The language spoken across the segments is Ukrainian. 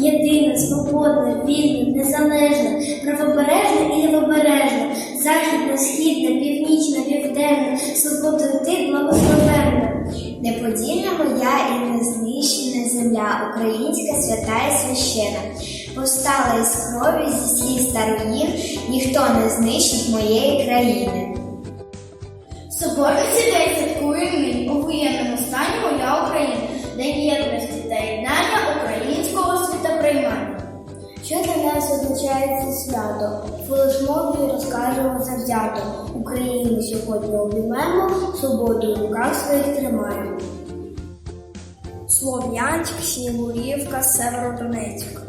єдина, свободна, вільна, незалежна, правобережна і лівобережна, західна, східна, північна, південна, свободою ти благословенна. Неподільна моя і незнищена земля, українська свята і священа, повстала із крові зі сліз та ніхто не знищить моєї країни. Соборниці день святкує нині у воєнному стані моя Україна, День це свято? Флешмобі розкажемо завзято. Україну сьогодні обіймемо, свободу в руках своїх тримаємо. Слов'янськ, Снігурівка, Северодонецьк.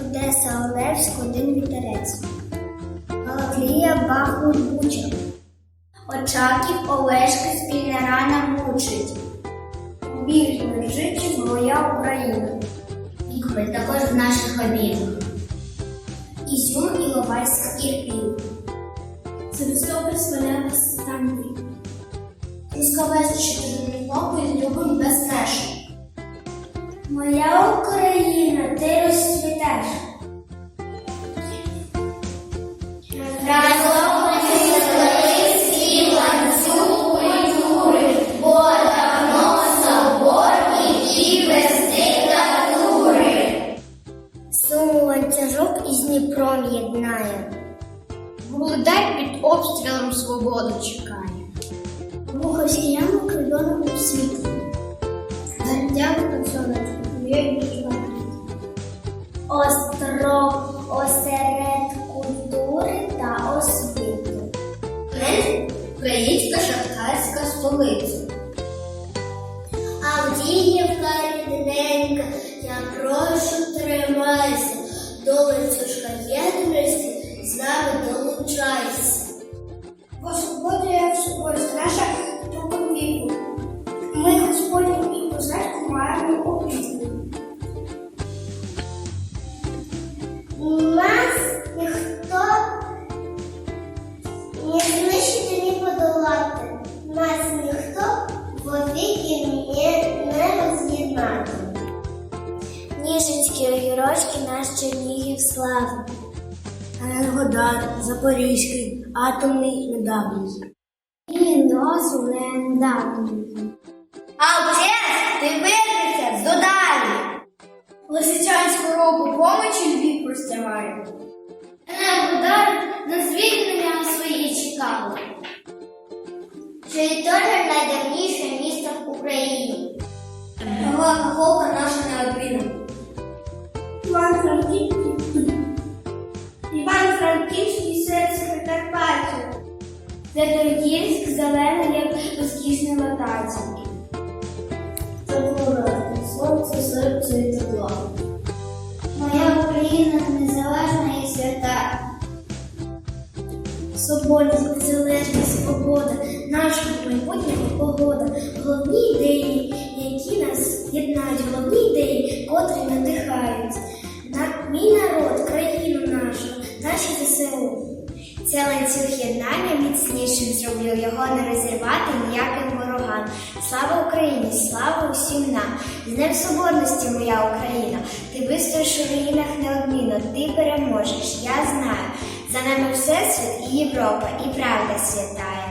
Одеса, Олевськ, один вітерець. Галаклія, Бахмут, Буча. Очаків, Олешки, спільна рана мучить. Біль лежить моя Україна. Ніколи також в наших обідах. Ізюм, Іловайськ, Ірпінь. Севастополь, Смоляна, Станки. Трускавець, Чотирнікополь, Любим без меж. Моя Україна, ти розцвітеш. Єднає. Вугледар під обстрілом свободу чекає. Муховські ями кордоном у світі. Гандями на сонечку, в'єдні Остров, осеред культури та освіти. Українська шахтарська столиця. Авдіївка рідненька, я прошу тримайся, до ланцюжка наш Чернігів слави. Енергодар, Запорізький, атомний недавній. І носу легендарний. Алчес, ти вирвися, додалі! Лисичанську руку помочі Львів простягає. Енергодар на звільнення свої чекали. Житомир найдавніше розкішне латаця. Тепло, сонце, серце і тепло. Моя Україна незалежна і свята. Свобода, незалежність, свобода, нашого майбутнього погода, головні ідеї, які нас єднають, головні ідеї, котрі надихають. На мій народ, країну нашу, наші ЗСУ. Це ланцюг єднання міцнішим зроблю, його не розірвати ніяким Слава усім нам! З Днем Соборності, моя Україна! Ти вистоїш у руїнах неодмінно, ти переможеш, я знаю. За нами Всесвіт і Європа, і правда свята.